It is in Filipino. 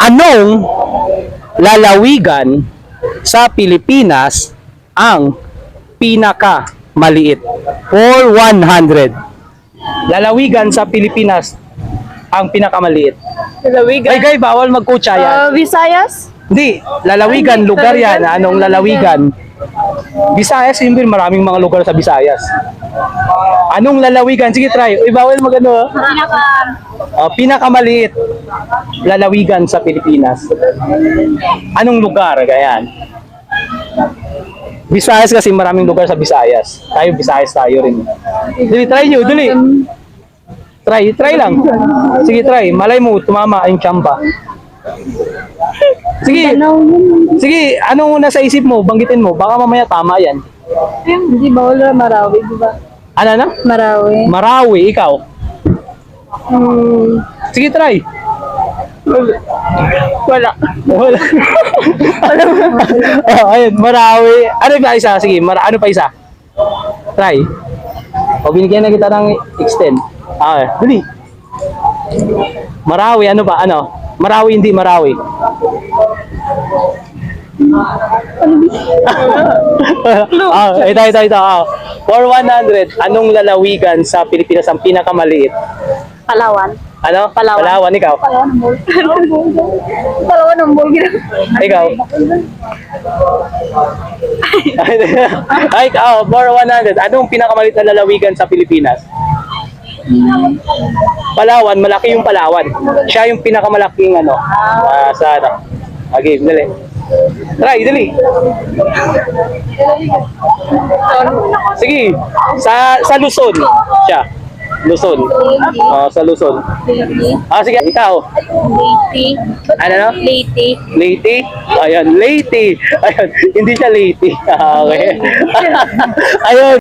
Anong lalawigan sa Pilipinas ang pinaka maliit? For 100. Lalawigan sa Pilipinas ang pinakamaliit. Lalawigan. Ay, guy, bawal magkutsa yan. Uh, Visayas? Hindi, lalawigan, lugar yan. Anong lalawigan? Visayas, yun din, maraming mga lugar sa Visayas. Anong lalawigan? Sige, try. Uy, bawal magano. Pinaka... Uh, pinakamaliit lalawigan sa Pilipinas. Anong lugar? Ganyan. Visayas kasi maraming lugar sa Visayas. Tayo, Visayas tayo rin. Dali, try nyo, dali. Try, try lang. Sige, try. Malay mo, tumama ang tsamba. Sige, sige, ano una sa isip mo? Banggitin mo. Baka mamaya tama yan. Hindi ba wala Marawi, di ba? Ano na? Marawi. Marawi, ikaw. Hmm. Sige, try. Wala. Wala. oh, ayun, Marawi. Ano pa isa? Sige, mara ano pa isa? Try. O binigyan na kita ng extend. Ah, dali. Marawi, ano ba? Ano? Marawi, hindi Marawi. ah, ito, ito, ito. Ah. For 100, anong lalawigan sa Pilipinas ang pinakamaliit? Palawan. Ano? Palawan. Palawan, ikaw. Palawan ng bol. Palawan ng bol. Ikaw. Ay, oh, for 100. Anong pinakamalit na lalawigan sa Pilipinas? Palawan, malaki yung Palawan. Siya yung pinakamalaking ano, ah, sa ano. Okay, dali. Try, dali. Sige, sa sa Luzon siya. Luzon. Oh, sa Luzon. Ah, sige, ikaw. Leyte. Ano no? Leyte. Leyte? Ayan, Leyte. Ayan, hindi siya Leyte. Ah, okay. Ayun.